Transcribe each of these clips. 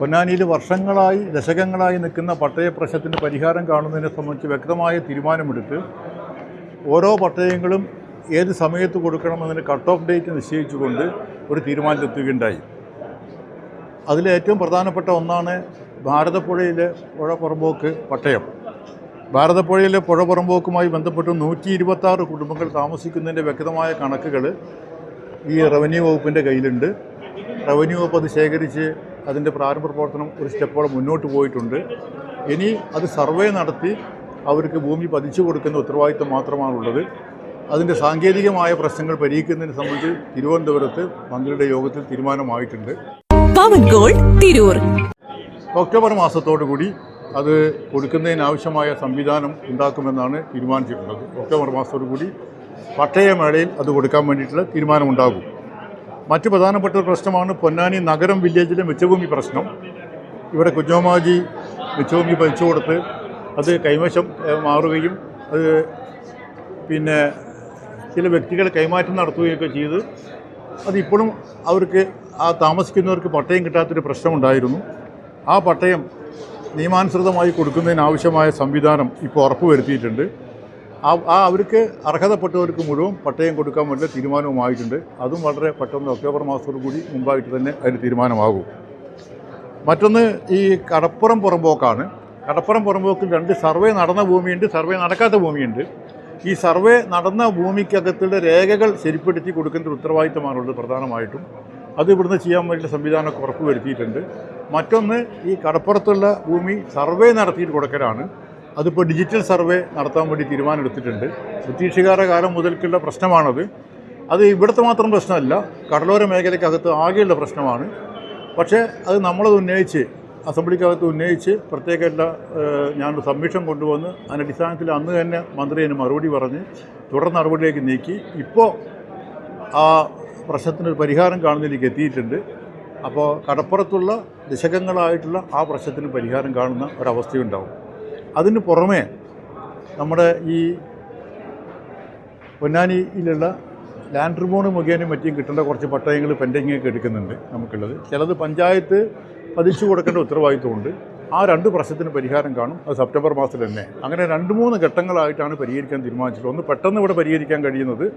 പൊന്നാനിയിൽ വർഷങ്ങളായി ദശകങ്ങളായി നിൽക്കുന്ന പട്ടയ പ്രശ്നത്തിന് പരിഹാരം കാണുന്നതിനെ സംബന്ധിച്ച് വ്യക്തമായ തീരുമാനമെടുത്ത് ഓരോ പട്ടയങ്ങളും ഏത് സമയത്ത് കൊടുക്കണമെന്നതിന് കട്ട് ഓഫ് ഡേറ്റ് നിശ്ചയിച്ചുകൊണ്ട് ഒരു തീരുമാനത്തിലെത്തുകയുണ്ടായി. അതിലേറ്റവും പ്രധാനപ്പെട്ട ഒന്നാണ് ഭാരതപ്പുഴയിലെ പുഴ പുറമ്പോക്ക് പട്ടയം. ഭാരതപ്പുഴയിലെ പുഴ പുറമ്പോക്കുമായി ബന്ധപ്പെട്ട് നൂറ്റി ഇരുപത്താറ് കുടുംബങ്ങൾ താമസിക്കുന്നതിന്റെ വ്യക്തമായ കണക്കുകൾ ഈ റവന്യൂ വകുപ്പിന്റെ കയ്യിലുണ്ട്. റവന്യൂ വകുപ്പ് അത് ശേഖരിച്ച് അതിന്റെ പ്രാരംഭ പ്രവർത്തനം ഒരു സ്റ്റെപ്പോടെ മുന്നോട്ട് പോയിട്ടുണ്ട്. ഇനി അത് സർവേ നടത്തി അവർക്ക് ഭൂമി പതിച്ചു കൊടുക്കുന്ന ഉത്തരവാദിത്വം മാത്രമാണുള്ളത്. അതിന്റെ സാങ്കേതികമായ പ്രശ്നങ്ങൾ പരിഹരിക്കുന്നതിനെ സംബന്ധിച്ച് തിരുവനന്തപുരത്ത് മന്ത്രിയുടെ യോഗത്തിൽ തീരുമാനമായിട്ടുണ്ട്. തിരൂർ. ഒക്ടോബർ മാസത്തോടു കൂടി അത് കൊടുക്കുന്നതിനാവശ്യമായ സംവിധാനം ഉണ്ടാക്കുമെന്നാണ് തീരുമാനിച്ചിട്ടുള്ളത്. ഒക്ടോബർ മാസത്തോടു കൂടി പട്ടയമേളയിൽ അത് കൊടുക്കാൻ വേണ്ടിയിട്ടുള്ള തീരുമാനമുണ്ടാകും. മറ്റ് പ്രധാനപ്പെട്ട ഒരു പ്രശ്നമാണ് പൊന്നാനി നഗരം വില്ലേജിലെ മിച്ചഭൂമി പ്രശ്നം. ഇവിടെ കുഞ്ഞോമാജി മിച്ചഭൂമി പതിച്ചു കൊടുത്ത് അത് കൈവശം മാറുകയും അത് പിന്നെ ചില വ്യക്തികൾ കൈമാറ്റം നടത്തുകയൊക്കെ ചെയ്ത് അതിപ്പോഴും അവർക്ക് ആ താമസിക്കുന്നവർക്ക് പട്ടയം കിട്ടാത്തൊരു പ്രശ്നമുണ്ടായിരുന്നു. ആ പട്ടയം നിയമാനുസൃതമായി കൊടുക്കുന്നതിനാവശ്യമായ സംവിധാനം ഇപ്പോൾ ഉറപ്പുവരുത്തിയിട്ടുണ്ട്. ആ ആ അവർക്ക് അർഹതപ്പെട്ടവർക്ക് മുഴുവൻ പട്ടയം കൊടുക്കാൻ വേണ്ടി തീരുമാനവുമായിട്ടുണ്ട്. അതും വളരെ പെട്ടെന്ന് ഒക്ടോബർ മാസത്തോടു കൂടി മുമ്പായിട്ട് തന്നെ അതിന് തീരുമാനമാകും. മറ്റൊന്ന് ഈ കടപ്പുറം പുറമ്പോക്കാണ്. കടപ്പുറം പുറമ്പോക്കിൽ രണ്ട് സർവേ നടന്ന ഭൂമിയുണ്ട് സർവേ നടക്കാത്ത ഭൂമിയുണ്ട്. ഈ സർവേ നടന്ന ഭൂമിക്കകത്തുള്ള രേഖകൾ ശരിപ്പെടുത്തി കൊടുക്കേണ്ട ഉത്തരവാദിത്തമാണുള്ളത് പ്രധാനമായിട്ടും. അത് ഇവിടുന്ന് ചെയ്യാൻ വേണ്ടിയിട്ട് സംവിധാനമൊക്കെ ഉറപ്പ് വരുത്തിയിട്ടുണ്ട് മറ്റൊന്ന് ഈ കടപ്പുറത്തുള്ള ഭൂമി സർവേ നടത്തിയിട്ട് കൊടുക്കലാണ്. അതിപ്പോൾ ഡിജിറ്റൽ സർവേ നടത്താൻ വേണ്ടി തീരുമാനമെടുത്തിട്ടുണ്ട്. ബ്രിട്ടീഷുകാരുടെ കാലം മുതൽക്കുള്ള പ്രശ്നമാണത്. അത് ഇവിടുത്തെ മാത്രം പ്രശ്നമല്ല കടലോര മേഖലയ്ക്കകത്ത് ആകെയുള്ള പ്രശ്നമാണ്. പക്ഷേ അത് നമ്മളത് ഉന്നയിച്ച് അസംബ്ലിക്കകത്ത് ഉന്നയിച്ച് പ്രത്യേക എല്ലാ ഞാനൊരു സബ്മിഷൻ കൊണ്ടുവന്ന് അതിന്റെ അടിസ്ഥാനത്തിൽ അന്ന് തന്നെ മന്ത്രി അതിന് മറുപടി പറഞ്ഞ് തുടർ നടപടിയിലേക്ക് നീക്കി. ഇപ്പോൾ ആ പ്രശ്നത്തിനൊരു പരിഹാരം കാണുന്നതിലേക്ക് എത്തിയിട്ടുണ്ട്. അപ്പോൾ കടപ്പുറത്തുള്ള ദശകങ്ങളായിട്ടുള്ള ആ പ്രശ്നത്തിന് പരിഹാരം കാണുന്ന ഒരവസ്ഥയുണ്ടാവും. അതിന് പുറമേ നമ്മുടെ ഈ പൊന്നാനിയിലുള്ള ലാൻഡ് ട്രിബ്യൂണ് മുഖേനയും മറ്റും കിട്ടേണ്ട കുറച്ച് പട്ടയങ്ങൾ പെൻഡിങ്ങൊക്കെ എടുക്കുന്നുണ്ട് നമുക്കുള്ളത്. ചിലത് പഞ്ചായത്ത് പതിച്ചു കൊടുക്കേണ്ട ഉത്തരവാദിത്വമുണ്ട്. ആ രണ്ട് പ്രശ്നത്തിന് പരിഹാരം കാണും. അത് സെപ്റ്റംബർ മാസത്തിൽ തന്നെ. അങ്ങനെ രണ്ട് മൂന്ന് ഘട്ടങ്ങളായിട്ടാണ് പരിഹരിക്കാൻ തീരുമാനിച്ചിട്ടുള്ളത്. ഒന്ന് പെട്ടെന്ന് ഇവിടെ പരിഹരിക്കാൻ കഴിയുന്നത്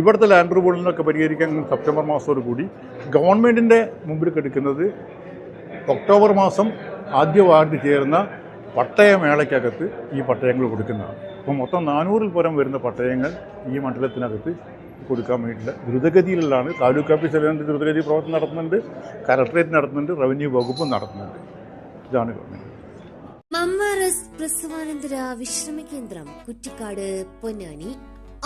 ഇവിടുത്തെ ലാൻഡ് ട്രിബ്യൂണലിനൊക്കെ പരിഹരിക്കാൻ സെപ്റ്റംബർ മാസത്തോടു കൂടി ഗവൺമെന്റിന്റെ മുമ്പിൽ എടുക്കുന്നത് ഒക്ടോബർ മാസം ആദ്യ വാർഡിൽ ചേരുന്ന പട്ടയമേളയ്ക്കകത്ത് ഈ പട്ടയങ്ങൾ കൊടുക്കുന്നതാണ്. അപ്പോൾ മൊത്തം നാനൂറിൽ പരം വരുന്ന പട്ടയങ്ങൾ ഈ മണ്ഡലത്തിനകത്ത് കൊടുക്കാൻ വേണ്ടിയിട്ട് ദ്രുതഗതിയിലാണ് താലൂക്ക് ഓഫീസ് അല്ലെങ്കിൽ ദ്രുതഗതി പ്രവർത്തനം നടത്തുന്നുണ്ട്. കലക്ട്രേറ്റ് നടത്തുന്നുണ്ട്. റവന്യൂ വകുപ്പും നടത്തുന്നുണ്ട്. ഇതാണ് ഗവൺമെന്റ് പ്രസവാനന്തര വിശ്രമ കേന്ദ്രം കുറ്റിക്കാട് പൊന്നാനി.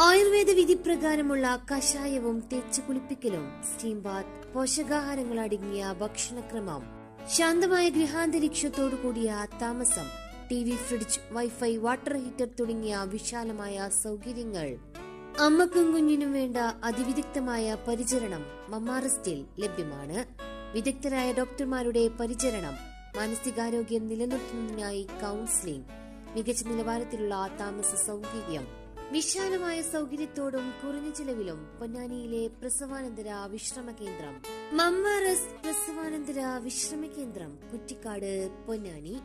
ആയുർവേദ വിധി പ്രകാരമുള്ള കഷായവും തേച്ചു കുളിപ്പിക്കലും സ്റ്റീം ബാത്ത് പോഷകാഹാരങ്ങൾ അടങ്ങിയ ഭക്ഷണക്രമം ശാന്തമായ ഗൃഹാന്തരീക്ഷത്തോടു കൂടിയ താമസം T V fridge wifi water heater തുടങ്ങിയ വിശാലമായ സൗകര്യങ്ങൾ. അമ്മക്കും കുഞ്ഞിനും വേണ്ട അതിവിദഗ്ധമായ പരിചരണം മമ്മാറസ്റ്റിൽ ലഭ്യമാണ്. വിദഗ്ധരായ ഡോക്ടർമാരുടെ പരിചരണം മാനസികാരോഗ്യം നിലനിർത്തുന്നതിനായി കൗൺസിലിംഗ് മികച്ച നിലവാരത്തിലുള്ള താമസ സൗകര്യം വിശാലമായ സൗകര്യത്തോടും കുറഞ്ഞ ചിലവിലും പൊന്നാനിയിലെ പ്രസവാനന്തര വിശ്രമ കേന്ദ്രം. മമ്മറസ് പ്രസവാനന്തര വിശ്രമ കേന്ദ്രം കുറ്റിക്കാട് പൊന്നാനി.